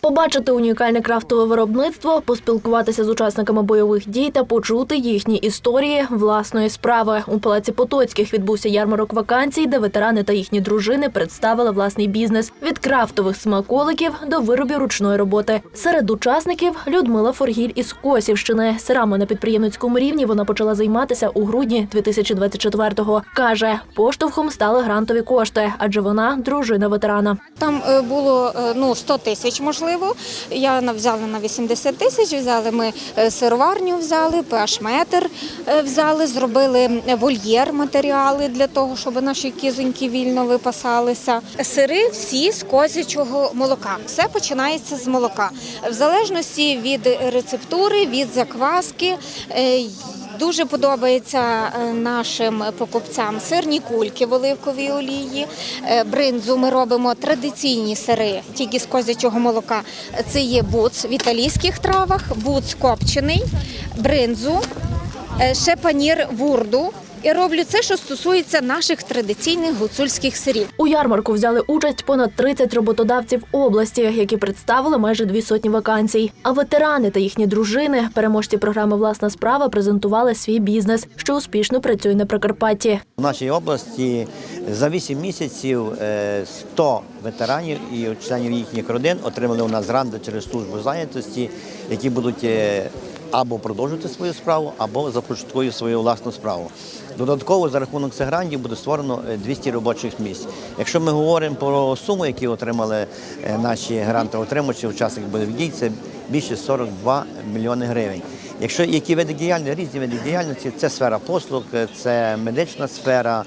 Побачити унікальне крафтове виробництво, поспілкуватися з учасниками бойових дій та почути їхні історії власної справи. У палаці Потоцьких відбувся ярмарок вакансій, де ветерани та їхні дружини представили власний бізнес від крафтових смаколиків до виробів ручної роботи. Серед учасників Людмила Форгіль із Косівщини. Сирами на підприємницькому рівні вона почала займатися у грудні 2024-го. Каже, поштовхом стали грантові кошти, адже вона дружина ветерана. Там е, було е, ну 100 тисяч, можливо. Я взяла на 80 тисяч. Взяли ми е, сироварню, взяли pH-метр е, взяли, зробили вольєр матеріали для того, щоб наші кізоньки вільно випасалися. Сири всі з козячого молока. Все починається з молока. В залежності від рецептури, від закваски. Дуже подобається е, нашим покупцям сирні кульки в оливковій олії. Е, Бринзу ми робимо традиційні сири, тільки з козячого молока. Це є буц в італійських травах, буц копчений, бринзу, ще панір вурду. І роблю це, що стосується наших традиційних гуцульських сирів. У ярмарку взяли участь понад 30 роботодавців області, які представили майже дві сотні вакансій. А ветерани та їхні дружини, переможці програми Власна справа, презентували свій бізнес, що успішно працює на Прикарпатті. У нашій області за 8 місяців е, 100 ветеранів і членів їхніх родин отримали у нас гранти через службу зайнятості, які будуть е, або продовжувати свою справу, або започаткують свою власну справу. Додатково за рахунок цих грантів буде створено е, 200 робочих місць. Якщо ми говоримо про суму, які отримали е, наші грантоотримувачі учасник бойових дій, це більше 42 мільйони гривень. Якщо які види діяльності, різні види діяльності, це сфера послуг, це медична сфера,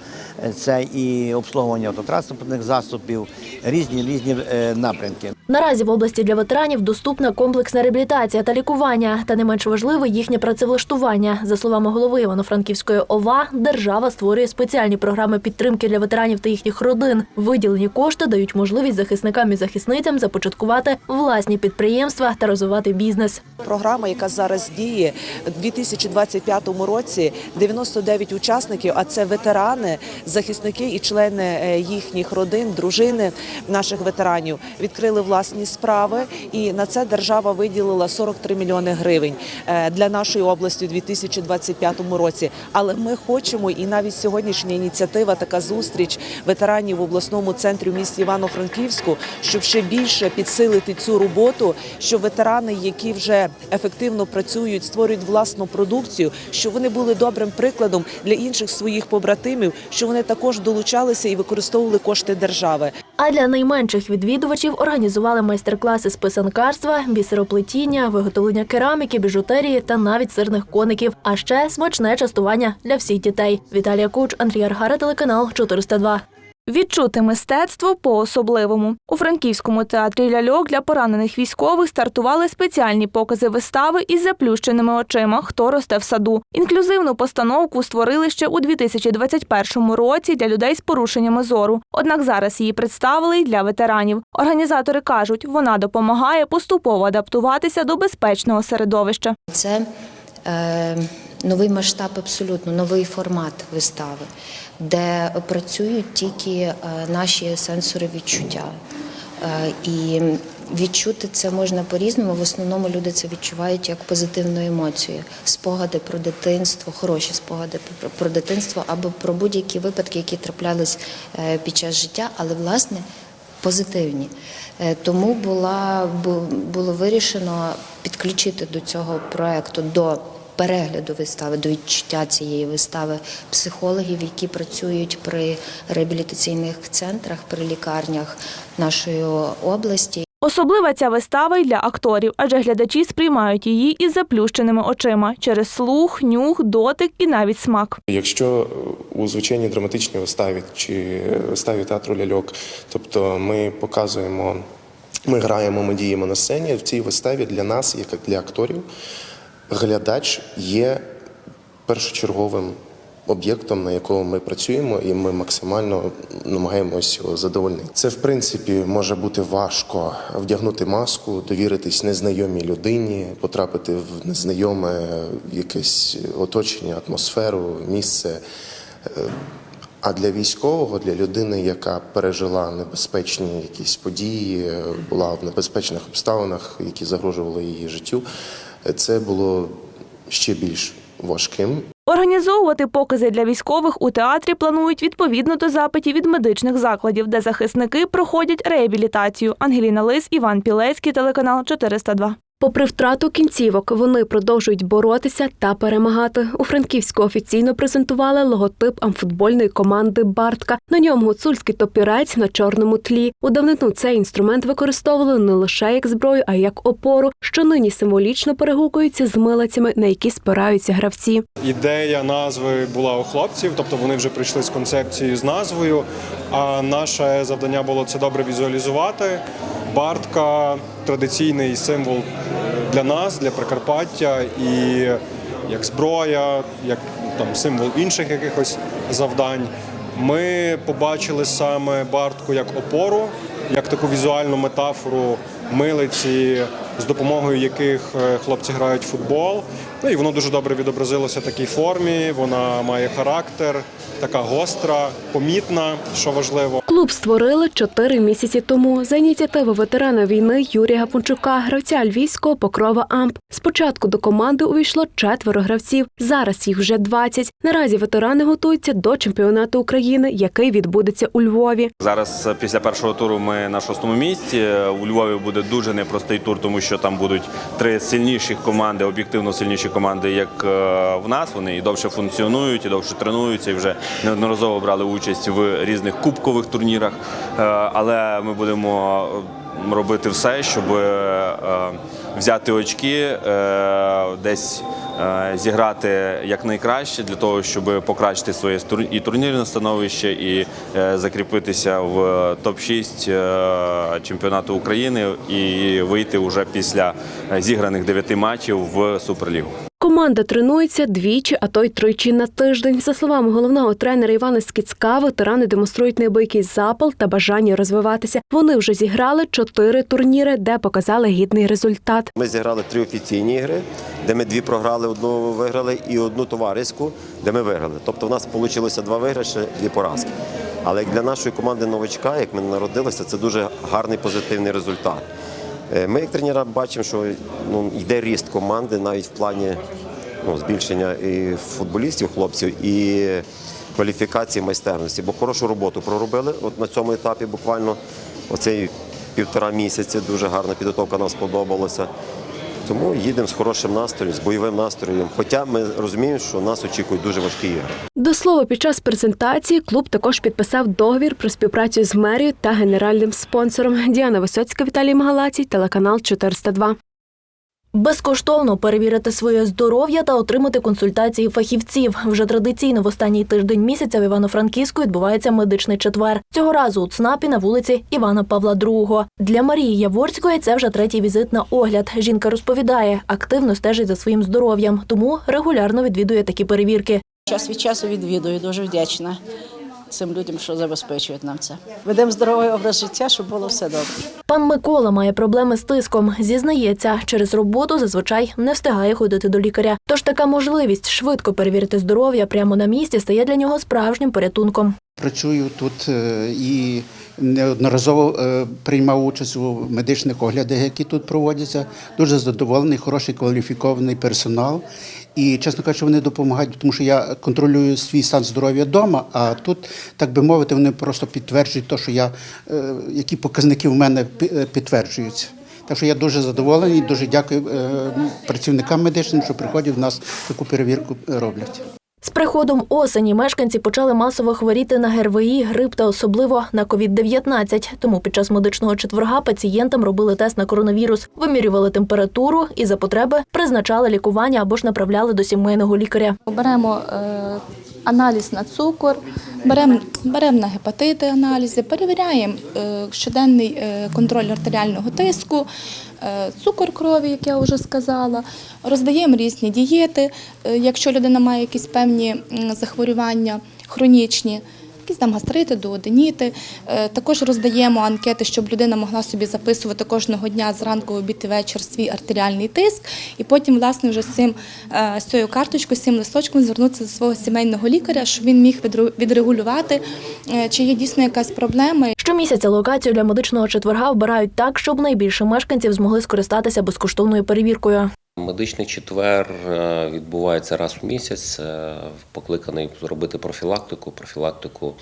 це і обслуговування автотранспортних засобів, різні різні е, напрямки. Наразі в області для ветеранів доступна комплексна реабілітація та лікування, та не менш важливе їхнє працевлаштування. За словами голови Івано-Франківської ОВА, держава створює спеціальні програми підтримки для ветеранів та їхніх родин. Виділені кошти дають можливість захисникам і захисницям започаткувати власні підприємства та розвивати бізнес. Програма, яка зараз діє у 2025 році, 99 учасників, а це ветерани, захисники і члени е, їхніх родин, дружини наших ветеранів, відкрили власні справи, і на це держава виділила 43 мільйони гривень е, для нашої області у 2025 році. Але ми хочемо, і навіть сьогоднішня ініціатива, така зустріч ветеранів в обласному центрі в місті Івано-Франківську, щоб ще більше підсилити цю роботу, що ветерани, які вже ефективно працюють, створюють власну продукцію, щоб вони були добрим прикладом для інших своїх побратимів, що вони також долучалися і використовували кошти держави. А для найменших відвідувачів організували майстер-класи з писанкарства, бісероплетіння, виготовлення кераміки, біжутерії та навіть сирних коників. А ще смачне частування для всіх дітей. Віталія Куч, Андрій Аргара, телеканал 402. Відчути мистецтво по-особливому. У Франківському театрі ляльок для поранених військових стартували спеціальні покази вистави із заплющеними очима Хто росте в саду. Інклюзивну постановку створили ще у 2021 році для людей з порушеннями зору. Однак зараз її представили й для ветеранів. Організатори кажуть, вона допомагає поступово адаптуватися до безпечного середовища. Це е, новий масштаб, абсолютно новий формат вистави, де працюють тільки е, наші сенсори відчуття. Е, і відчути це можна по-різному. В основному люди це відчувають як позитивну емоцію, спогади про дитинство, хороші спогади про, дитинство або про будь-які випадки, які траплялись е, під час життя, але власне позитивні. Тому була, було вирішено підключити до цього проекту до перегляду вистави, до відчуття цієї вистави психологів, які працюють при реабілітаційних центрах, при лікарнях нашої області. Особлива ця вистава й для акторів, адже глядачі сприймають її із заплющеними очима через слух, нюх, дотик і навіть смак. Якщо у звичайній драматичній виставі чи виставі театру ляльок, тобто ми показуємо, ми граємо, ми діємо на сцені, в цій виставі для нас, як для акторів, глядач є першочерговим об'єктом, на якому ми працюємо, і ми максимально намагаємось його задовольнити. Це в принципі може бути важко вдягнути маску, довіритись незнайомій людині, потрапити в незнайоме якесь оточення, атмосферу, місце. А для військового, для людини, яка пережила небезпечні якісь події, була в небезпечних обставинах, які загрожували її життю, це було ще більш важким Організовувати покази для військових у театрі планують відповідно до запитів від медичних закладів, де захисники проходять реабілітацію. Ангеліна Лис, Іван Пілецький, телеканал 402. Попри втрату кінцівок, вони продовжують боротися та перемагати. У Франківську офіційно презентували логотип амфутбольної команди Бартка. На ньому гуцульський топірець на чорному тлі. У давнину цей інструмент використовували не лише як зброю, а як опору, що нині символічно перегукується з милицями, на які спираються гравці. Ідея назви була у хлопців, тобто вони вже прийшли з концепцією з назвою. А наше завдання було це добре візуалізувати. Бартка традиційний символ для нас, для Прикарпаття, і як зброя, як там символ інших якихось завдань. Ми побачили саме Бартку як опору, як таку візуальну метафору милиці, з допомогою яких е, хлопці грають в футбол. Ну і воно дуже добре відобразилося в такій формі. Вона має характер, така гостра, помітна, що важливо. Клуб створили чотири місяці тому за ініціативи ветерана війни Юрія Гапончука, гравця львівського покрова Амп. Спочатку до команди увійшло четверо гравців. Зараз їх вже 20. Наразі ветерани готуються до чемпіонату України, який відбудеться у Львові. Зараз е, після першого туру ми на шостому місці. Е, У Львові буде дуже непростий тур, тому що там будуть три сильніші команди, об'єктивно сильніші команди, як е, в нас. Вони і довше функціонують, і довше тренуються, і вже неодноразово брали участь в різних кубкових турнірах. Е, Але ми будемо робити все, щоб е, взяти очки, е, десь е, зіграти якнайкраще для того, щоб покращити своє і турнірне становище, і е, закріпитися в топ-6 е, чемпіонату України і вийти вже після е, зіграних дев'яти матчів в Суперлігу. Команда тренується двічі, а то й тричі на тиждень. За словами головного тренера Івана Скіцка, ветерани демонструють неабиякий запал та бажання розвиватися. Вони вже зіграли чотири турніри, де показали гідний результат. Ми зіграли три офіційні ігри, де ми дві програли, одну виграли, і одну товариську, де ми виграли. Тобто в нас вийшло два виграші, дві поразки. Але як для нашої команди новачка, як ми народилися, це дуже гарний позитивний результат. Е, Ми, як тренера, бачимо, що ну, йде ріст команди навіть в плані ну, збільшення і футболістів, хлопців, і кваліфікації майстерності. Бо хорошу роботу проробили от на цьому етапі буквально оцей півтора місяці. Дуже гарна підготовка нам сподобалася. Тому їдемо з хорошим настроєм, з бойовим настроєм. Хоча ми розуміємо, що нас очікують дуже важкі ігри. До слова, під час презентації клуб також підписав договір про співпрацю з мерією та генеральним спонсором. Діана Висоцька, Віталій Магалацій, телеканал 402. Безкоштовно перевірити своє здоров'я та отримати консультації фахівців. Вже традиційно в останній тиждень місяця в Івано-Франківську відбувається медичний четвер. Цього разу у ЦНАПі на вулиці Івана Павла II. Для Марії Яворської це вже третій візит на огляд. Жінка розповідає, активно стежить за своїм здоров'ям, тому регулярно відвідує такі перевірки. Час від часу відвідую, дуже вдячна цим людям, що забезпечують нам це. Ведемо здоровий образ життя, щоб було все добре. Пан Микола має проблеми з тиском. Зізнається, через роботу зазвичай не встигає ходити до лікаря. Тож така можливість швидко перевірити здоров'я прямо на місці стає для нього справжнім порятунком. Працюю тут е, і неодноразово е, приймав участь у медичних оглядах, які тут проводяться. Дуже задоволений, хороший кваліфікований персонал. І, чесно кажучи, вони допомагають, тому що я контролюю свій стан здоров'я вдома, а тут, так би мовити, вони просто підтверджують те, що я, е, які показники в мене підтверджуються. Так що я дуже задоволений, дуже дякую працівникам медичним, що приходять в нас таку перевірку роблять. З приходом осені мешканці почали масово хворіти на ГРВІ, грип та особливо на COVID-19. Тому під час медичного четверга пацієнтам робили тест на коронавірус, вимірювали температуру і за потреби призначали лікування або ж направляли до сімейного лікаря. Беремо е, аналіз на цукор, беремо берем на гепатити аналізи, перевіряємо е, щоденний е, контроль артеріального тиску, цукор крові, як я вже сказала, роздаємо різні дієти, е, якщо людина має якісь певні захворювання хронічні. Якісь там гастрити, дуоденіти. Е, Також роздаємо анкети, щоб людина могла собі записувати кожного дня зранку, обід і вечір свій артеріальний тиск, і потім, власне, вже з цим е, з цією карточкою, з цим листочком звернутися до свого сімейного лікаря, щоб він міг відрегулювати, е, чи є дійсно якась проблема. Щомісяця локацію для медичного четверга вбирають так, щоб найбільше мешканців змогли скористатися безкоштовною перевіркою. Медичний четвер е, відбувається раз у місяць, е, покликаний зробити профілактику, профілактику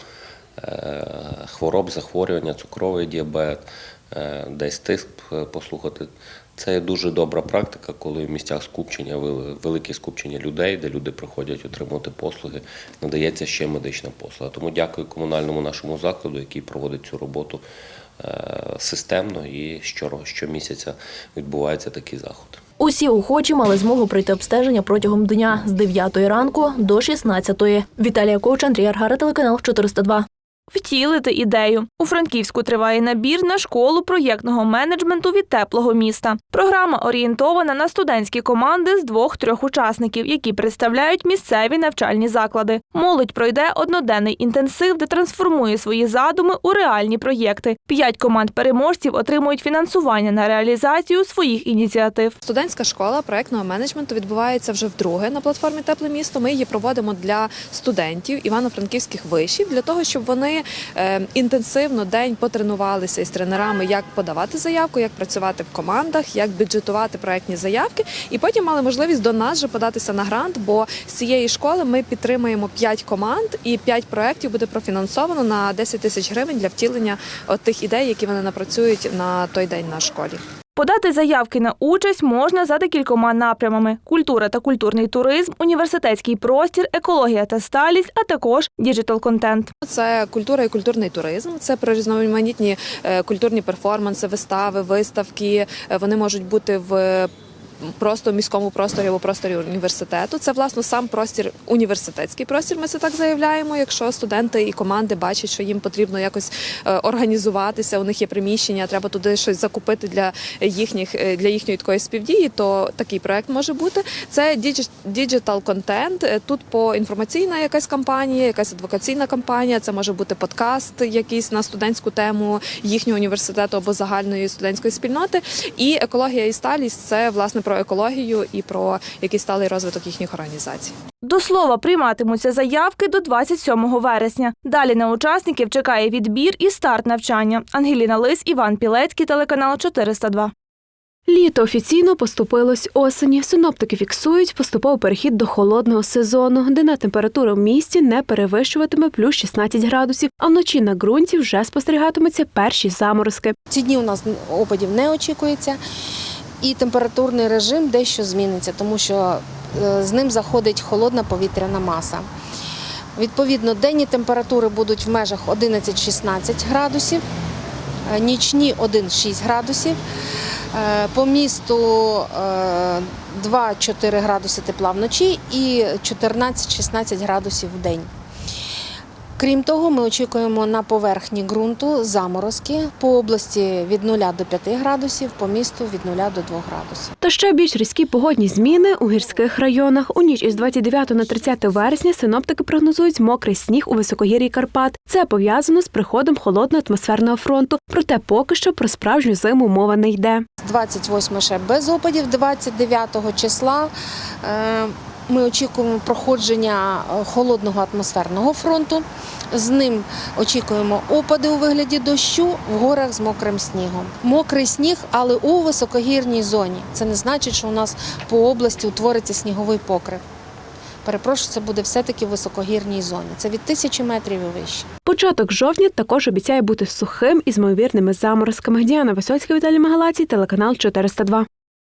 е, хвороб, захворювання, цукровий діабет, десь тиск послухати. Це дуже добра практика, коли в місцях скупчення, вели- велике скупчення людей, де люди приходять отримувати послуги, надається ще медична послуга. Тому дякую комунальному нашому закладу, який проводить цю роботу системно і щомісяця відбуваються такі заходи. Усі охочі мали змогу пройти обстеження протягом дня з 9 ранку до 16. Віталія Ковч, Андрій Аргара, телеканал 402. Втілити ідею. У Франківську триває набір на школу проєктного менеджменту від теплого міста. Програма орієнтована на студентські команди з двох-трьох учасників, які представляють місцеві навчальні заклади. Молодь пройде одноденний інтенсив, де трансформує свої задуми у реальні проєкти. П'ять команд переможців отримують фінансування на реалізацію своїх ініціатив. Студентська школа проектного менеджменту відбувається вже вдруге на платформі Тепле місто. Ми її проводимо для студентів івано-франківських вишів для того, щоб вони е, інтенсивно день потренувалися із тренерами, як подавати заявку, як працювати в командах, як бюджетувати проектні заявки, і потім мали можливість до нас же податися на грант. Бо з цієї школи ми підтримуємо 5 команд і 5 проєктів буде профінансовано на 10 тисяч гривень для втілення тих ідей, які вони напрацюють на той день на школі. Подати заявки на участь можна за декількома напрямами: культура та культурний туризм, університетський простір, екологія та сталість, а також діджитал-контент. Це культура і культурний туризм. Це про різноманітні е, культурні перформанси, вистави, виставки. Е, Вони можуть бути в. Просто в міському просторі або просторі університету. Це власне сам простір, університетський простір. Ми це так заявляємо. Якщо студенти і команди бачать, що їм потрібно якось е, організуватися, у них є приміщення, треба туди щось закупити для їхніх е, для їхньої такої співдії, то такий проект може бути. Це діджитал контент. Тут по інформаційна якась кампанія, якась адвокаційна кампанія. Це може бути подкаст, якийсь на студентську тему їхнього університету або загальної студентської спільноти. І екологія і сталість це власне про екологію і про якийсь сталий розвиток їхніх організацій. До слова, прийматимуться заявки до 27 вересня. Далі на учасників чекає відбір і старт навчання. Ангеліна Лис, Іван Пілецький, телеканал 402. Літо офіційно поступилось осені. Синоптики фіксують поступовий перехід до холодного сезону. Денна температура в місті не перевищуватиме плюс 16 градусів, а вночі на ґрунті вже спостерігатимуться перші заморозки. Ці дні у нас опадів не очікується, і температурний режим дещо зміниться, тому що е, з ним заходить холодна повітряна маса. Відповідно, денні температури будуть в межах 11-16 градусів, е, нічні 1-6 градусів. Е, По місту е, 2-4 градуси тепла вночі і 14-16 градусів в день. Крім того, ми очікуємо на поверхні ґрунту заморозки по області від 0 до 5 градусів, по місту від 0 до 2 градусів. Та ще більш різкі погодні зміни у гірських районах. У ніч із 29 на 30 вересня синоптики прогнозують мокрий сніг у високогір'ї Карпат. Це пов'язано з приходом холодного атмосферного фронту. Проте поки що про справжню зиму мова не йде. 28 ще без опадів, 29 числа. е, Ми очікуємо проходження е, холодного атмосферного фронту. З ним очікуємо опади у вигляді дощу в горах з мокрим снігом. Мокрий сніг, але у високогірній зоні. Це не значить, що у нас по області утвориться сніговий покрив. Перепрошую, це буде все-таки в високогірній зоні. Це від тисячі метрів і вище. Початок жовтня також обіцяє бути сухим із ймовірними заморозками. Діана Висоцька, Віталій Магалацій, телеканал 402.